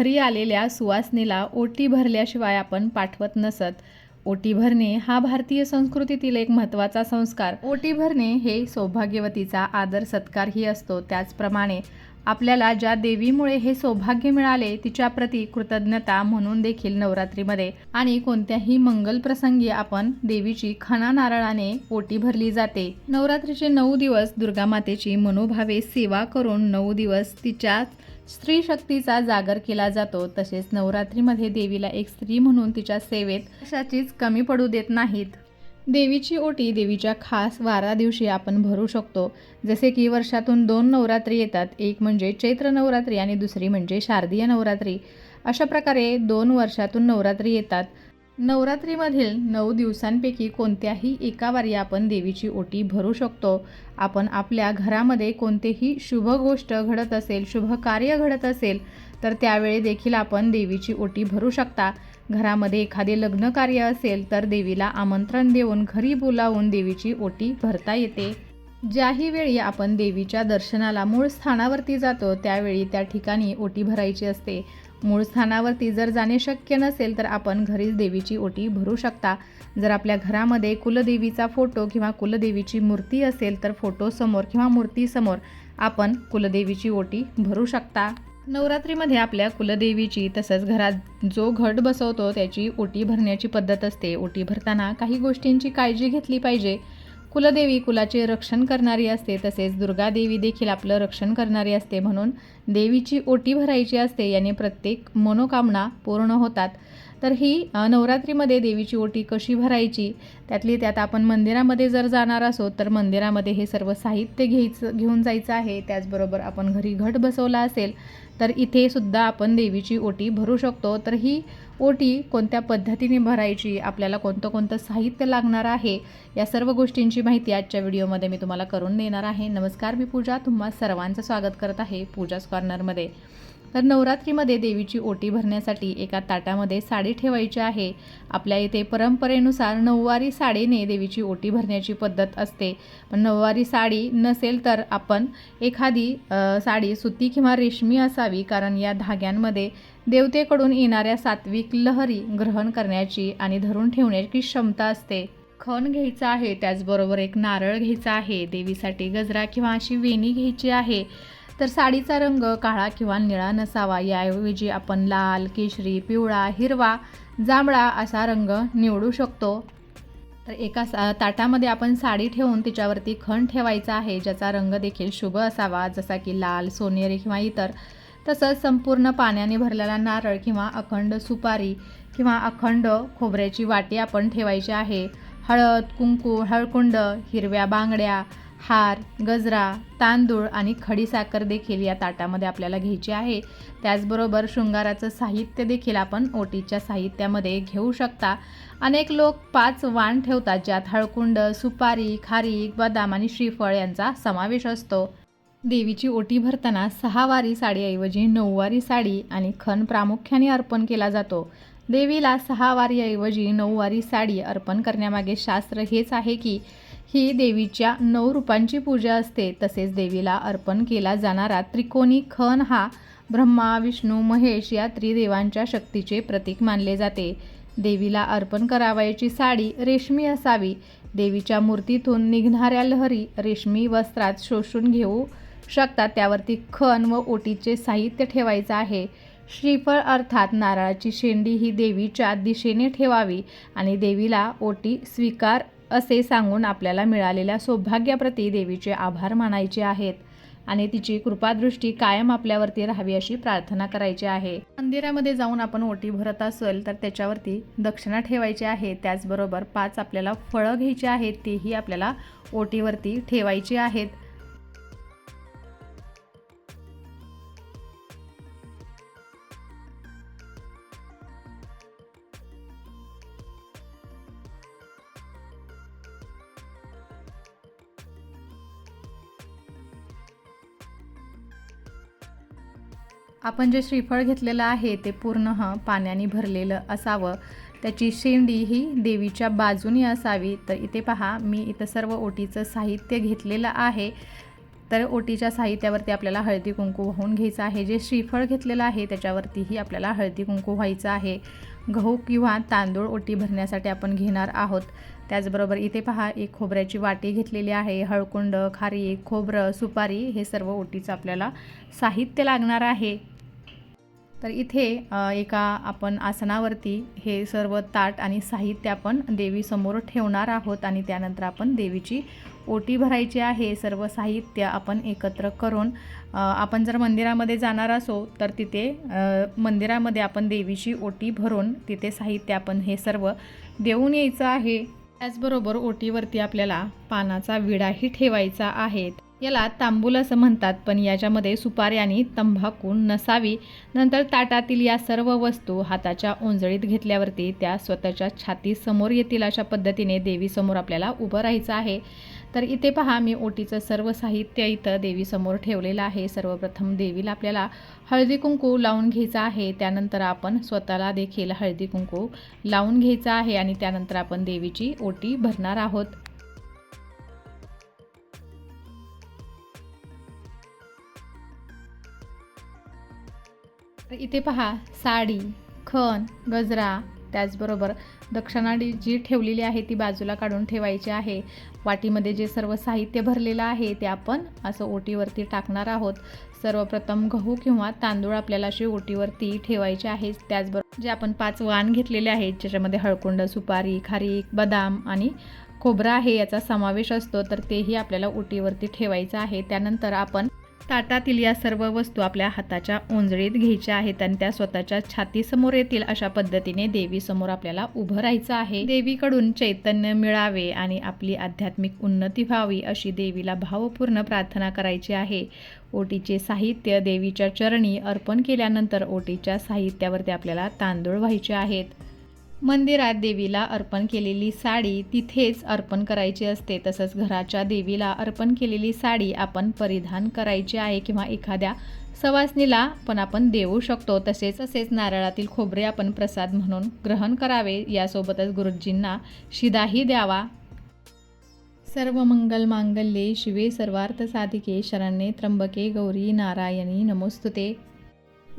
घरी आलेल्या सुवासनेला ओटी भरल्याशिवाय आपण पाठवत नसत. ओटी भरणे हा भारतीय संस्कृतीतील एक महत्त्वाचा संस्कार. ओटी भरणे हे सौभाग्यवतीचा आदर सत्कारही असतो. त्याचप्रमाणे आपल्याला ज्या देवीमुळे हे सौभाग्य मिळाले तिच्याप्रती कृतज्ञता म्हणून देखील नवरात्रीमध्ये आणि कोणत्याही मंगल प्रसंगी आपण देवीची खणा नारळाने ओटी भरली जाते. नवरात्रीचे नऊ दिवस दुर्गा मातेची मनोभावे सेवा करून नऊ दिवस तिच्याच स्त्री शक्तीचा जागर केला जातो. तसेच नवरात्रीमध्ये देवीला एक स्त्री म्हणून तिच्या सेवेत कशाचीच कमी पडू देत नाहीत. देवीची ओटी देवीच्या खास वारा दिवशी आपण भरू शकतो. जसे की वर्षातून दोन नवरात्री येतात. एक म्हणजे चैत्र नवरात्री आणि दुसरी म्हणजे शारदीय नवरात्री. अशा प्रकारे दोन वर्षातून नवरात्री येतात. नवरात्रीमधील नऊ दिवसांपैकी कोणत्याही एका वारी आपण देवीची ओटी भरू शकतो. आपण आपल्या घरामध्ये कोणतेही शुभ गोष्ट घडत असेल शुभ कार्य घडत असेल तर त्यावेळी देखील आपण देवीची ओटी भरू शकता. घरामध्ये एखादे लग्न कार्य असेल तर देवीला आमंत्रण देऊन घरी बोलावून देवीची ओटी भरता येते. ज्याही वेळी आपण देवीच्या दर्शनाला मूळ स्थानावरती जातो त्यावेळी त्या ठिकाणी ओटी भरायची असते. मूळ स्थानावरती जर जाणे शक्य नसेल तर आपण घरीच देवीची ओटी भरू शकता. जर आपल्या घरामध्ये कुलदेवीचा फोटो किंवा कुलदेवीची मूर्ती असेल तर फोटोसमोर किंवा मूर्तीसमोर आपण कुलदेवीची ओटी भरू शकता. नवरात्रीमध्ये आपल्या कुलदेवीची तसंच घरात जो घट बसवतो त्याची ओटी भरण्याची पद्धत असते. ओटी भरताना काही गोष्टींची काळजी घेतली पाहिजे. कुलदेवी कुलाचे रक्षण करणारी असते तसेच दुर्गादेवी देखील आपलं रक्षण करणारी असते म्हणून देवीची ओटी भरायची असते याने प्रत्येक मनोकामना पूर्ण होतात. तर ही नवरात्रीमध्ये देवीची ओटी कशी भरायची? त्यातली त्यात आपण मंदिरामध्ये जर जाणार असो तर मंदिरामध्ये हे सर्व साहित्य घ्यायचं घेऊन जायचं आहे. त्याचबरोबर आपण घरी घट बसवला असेल तर इथे सुद्धा आपण देवीची ओटी भरू शकतो. तर ही ओटी कोणत्या पद्धतीने भरायची आपल्याला कोणतं कोणतं साहित्य लागणार आहे या सर्व गोष्टींची माहिती आजच्या व्हिडिओमध्ये मी तुम्हाला करून देणार आहे. नमस्कार मी पूजा. तुम्हा सर्वांचं स्वागत करत आहे पूजाच कॉर्नरमध्ये. तर नवरात्रीमध्ये देवीची ओटी भरण्यासाठी एका ताटामध्ये साडी ठेवायची आहे. आपल्या इथे परंपरेनुसार नऊवारी साडीने देवीची ओटी भरण्याची पद्धत असते. पण नऊवारी साडी नसेल तर आपण एखादी साडी सुती किंवा रेशमी असावी कारण या धाग्यांमध्ये देवतेकडून येणाऱ्या सात्विक लहरी ग्रहण करण्याची आणि धरून ठेवण्याची क्षमता असते. खण घ्यायचा आहे त्याचबरोबर एक नारळ घ्यायचा आहे देवीसाठी गजरा किंवा अशी वेणी घ्यायची आहे. तर साडीचा रंग काळा किंवा निळा नसावा याऐवजी आपण लाल केशरी पिवळा हिरवा जांभळा असा रंग निवडू शकतो. तर एका सा ताटामध्ये आपण साडी ठेवून तिच्यावरती खण ठेवायचा आहे ज्याचा रंग देखील शुभ असावा जसा की लाल सोनेरी किंवा इतर तसंच संपूर्ण पाण्याने भरलेला नारळ किंवा अखंड सुपारी किंवा अखंड खोबऱ्याची वाटी आपण ठेवायची आहे. हळद कुंकू हळकुंड हिरव्या बांगड्या हार गजरा तांदूळ आणि खडीसाखर देखील या ताटामध्ये आपल्याला घ्यायची आहे. त्याचबरोबर शृंगाराचं साहित्य देखील आपण ओटीच्या साहित्यामध्ये घेऊ शकता. अनेक लोक पाच वाण ठेवतात ज्यात हळकुंड सुपारी खारीक बदाम आणि श्रीफळ यांचा समावेश असतो. देवीची ओटी भरताना सहावारी साडीऐवजी नऊवारी साडी आणि खण प्रामुख्याने अर्पण केला जातो. देवीला सहावारीऐवजी नऊवारी साडी अर्पण करण्यामागे शास्त्र हेच आहे की ही देवीच्या नऊ रूपांची पूजा असते. तसेच देवीला अर्पण केला जाणारा त्रिकोणी खण हा ब्रह्मा विष्णू महेश या त्रिदेवांच्या शक्तीचे प्रतीक मानले जाते. देवीला अर्पण करावयाची साडी रेशमी असावी. देवीच्या मूर्तीतून निघणाऱ्या लहरी रेशमी वस्त्रात शोषून घेऊ शकतात. त्यावरती खण व ओटीचे साहित्य ठेवायचं आहे. श्रीफळ अर्थात नारळाची शेंडी ही देवीच्या दिशेने ठेवावी आणि देवीला ओटी स्वीकार असे सांगून आपल्याला मिळालेल्या सौभाग्याप्रती देवीचे आभार मानायचे आहेत आणि तिची कृपादृष्टी कायम आपल्यावरती राहावी अशी प्रार्थना करायची आहे. मंदिरामध्ये जाऊन आपण ओटी भरत असेल तर त्याच्यावरती दक्षिणा ठेवायची आहे. त्याचबरोबर पाच आपल्याला फळं घ्यायची आहेत तेही आपल्याला ओटीवरती ठेवायची आहेत. आपण जे श्रीफळ घेतलेलं आहे ते पूर्ण पाण्याने भरलेलं असावं. त्याची शेंडी ही देवीच्या बाजूनी असावी. तर इथे पहा मी इथं सर्व ओटीचं साहित्य घेतलेलं आहे. तर ओटीच्या साहित्यावरती आपल्याला हळदी कुंकू वाहून घ्यायचं आहे. जे श्रीफळ घेतलेलं आहे त्याच्यावरतीही आपल्याला हळदी कुंकू व्हायचं आहे. गहू किंवा तांदूळ ओटी भरण्यासाठी आपण घेणार आहोत. त्याचबरोबर इथे पहा एक खोबऱ्याची वाटी घेतलेली आहे हळकुंड खारी खोबरं सुपारी हे सर्व ओटीचं आपल्याला साहित्य लागणार आहे. तर इथे एका आपण आसनावरती हे सर्व ताट आणि साहित्य आपण देवीसमोर ठेवणार आहोत आणि त्यानंतर आपण देवीची ओटी भरायची आहे. सर्व साहित्य आपण एकत्र करून आपण जर मंदिरामध्ये जाणार असो तर तिथे मंदिरामध्ये आपण देवीची ओटी भरून तिथे साहित्य आपण हे सर्व देऊन यायचं आहे. त्याचबरोबर ओटीवरती आपल्याला पानाचा विडाही ठेवायचा आहे. याला तांबूल असं म्हणतात पण याच्यामध्ये सुपारी आणि तंबाखू नसावी. नंतर ताटातील या सर्व वस्तू हाताच्या ओंजळीत घेतल्यावरती त्या स्वतःच्या छातीसमोर येतील अशा पद्धतीने देवीसमोर आपल्याला उभं राहायचं आहे. तर इथे पहा मी ओटीचं सर्व साहित्य इथं देवीसमोर ठेवलेलं आहे. सर्वप्रथम देवीला आपल्याला हळदी कुंकू लावून घ्यायचं आहे. त्यानंतर आपण स्वतःला देखील हळदी कुंकू लावून घ्यायचं आहे आणि त्यानंतर आपण देवीची ओटी भरणार आहोत. इथे पहा साडी खण गजरा त्याचबरोबर दक्षिणाडी जी ठेवलेली आहे ती बाजूला काढून ठेवायची आहे. वाटीमध्ये जे सर्व साहित्य भरलेलं आहे ते आपण असं ओटीवरती टाकणार आहोत. सर्वप्रथम गहू किंवा तांदूळ आपल्याला अशी ओटीवरती ठेवायचे आहे त्याचबरोबर जे आपण पाच वाण घेतलेले आहेत ज्याच्यामध्ये हळकुंड सुपारी खारीक बदाम आणि खोबरा आहे याचा समावेश असतो तर तेही आपल्याला ओटीवरती ठेवायचं आहे. त्यानंतर आपण ताटातील या सर्व वस्तू आपल्या हाताच्या ओंजळीत घ्यायच्या आहेत आणि त्या स्वतःच्या छातीसमोर येतील अशा पद्धतीने देवीसमोर आपल्याला उभं राहायचं आहे. देवीकडून चैतन्य मिळावे आणि आपली आध्यात्मिक उन्नती व्हावी अशी देवीला भावपूर्ण प्रार्थना करायची आहे. ओटीचे साहित्य देवीच्या चरणी अर्पण केल्यानंतर ओटीच्या साहित्यावरती आपल्याला तांदूळ व्हायचे आहेत. मंदिरात देवीला अर्पण केलेली साडी तिथेच अर्पण करायची असते. तसंच घराच्या देवीला अर्पण केलेली साडी आपण परिधान करायची आहे किंवा एखाद्या सवासनीला पण आपण देऊ शकतो. तसेच तसेच नारळातील खोबरे आपण प्रसाद म्हणून ग्रहण करावे. यासोबतच गुरुजींना शिदाही द्यावा. सर्व मंगल मांगल्ये शिवे सर्वार्थ साधिके शरण्ये त्र्यंबके गौरी नारायणी नमोस्तुते.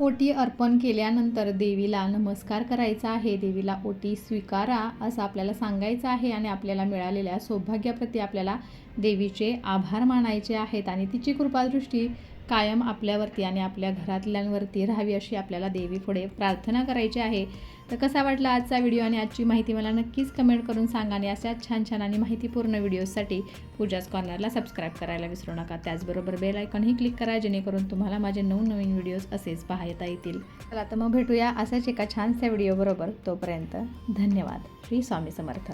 ओटी अर्पण केल्यानंतर देवीला नमस्कार करायचा आहे. देवीला ओटी स्वीकारा असं आपल्याला सांगायचं आहे आणि आपल्याला मिळालेल्या सौभाग्याप्रती आपल्याला देवीचे आभार मानायचे आहेत. आणि तिची कृपादृष्टी कायम आपल्यावरती आणि आपल्या घरातल्यांवरती राहावी अशी आपल्याला देवी पुढे प्रार्थना करायची आहे. तर कसा वाटला आजचा व्हिडिओ आणि आजची माहिती मला नक्कीच कमेंट करून सांगा आणि अशाच छान छान आणि माहितीपूर्ण व्हिडिओजसाठी पूजाच कॉर्नरला सबस्क्राईब करायला विसरू नका. त्याचबरोबर बेल आयकॉनही क्लिक करा जेणेकरून तुम्हाला माझे नवनवीन व्हिडिओज असेच पाहता येतील. चला तर मग भेटूया अशाच एका छानशा व्हिडिओबरोबर. तोपर्यंत धन्यवाद. श्री स्वामी समर्थ.